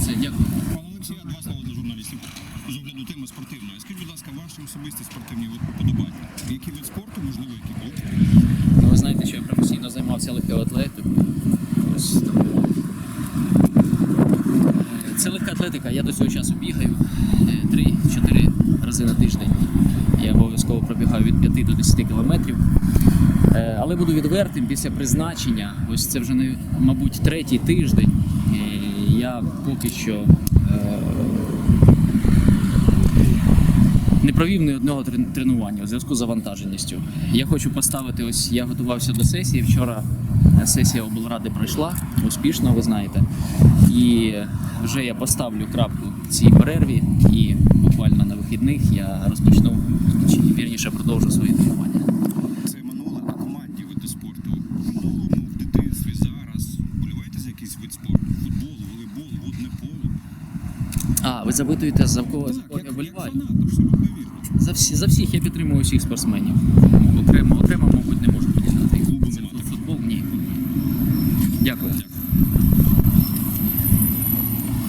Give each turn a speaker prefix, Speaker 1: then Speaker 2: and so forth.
Speaker 1: Все, дякую.
Speaker 2: Пане Олексію, два слова для журналістів з огляду теми спортивної. Скажіть, будь ласка, ваші особисті спортивні вподобання. Який вид спорту, можливо, який клуб?
Speaker 1: Ну, ви знаєте, що я професійно займався легкою атлетикою. Ось тому. Е, Це легка атлетика, я до цього часу бігаю е, 3-4 рази на тиждень. Я обов'язково пробігаю від 5 до 10 кілометрів. Е, Але буду відвертим після призначення. Ось це вже мабуть, третій тиждень. Я поки що е, не провів ні одного тренування у зв'язку з завантаженістю. Я хочу поставити ось я готувався до сесії. Вчора е, сесія облради пройшла успішно, ви знаєте. І вже я поставлю крапку цій перерві, і буквально на вихідних я розпочну чи вірніше продовжу свої тренування.
Speaker 2: Це минуле на команді види спорту. В в дитинстві, зараз. Боліваєте за якийсь вид спорту? Футбол, волейбол, водне поле.
Speaker 1: А, ви запитуєте за кого за кого я
Speaker 2: вірно.
Speaker 1: За всі за всіх я підтримую всіх спортсменів. Окремо, окремо, мабуть, не можу
Speaker 2: немає.
Speaker 1: футбол? Ні. Дякую.
Speaker 2: Дякую.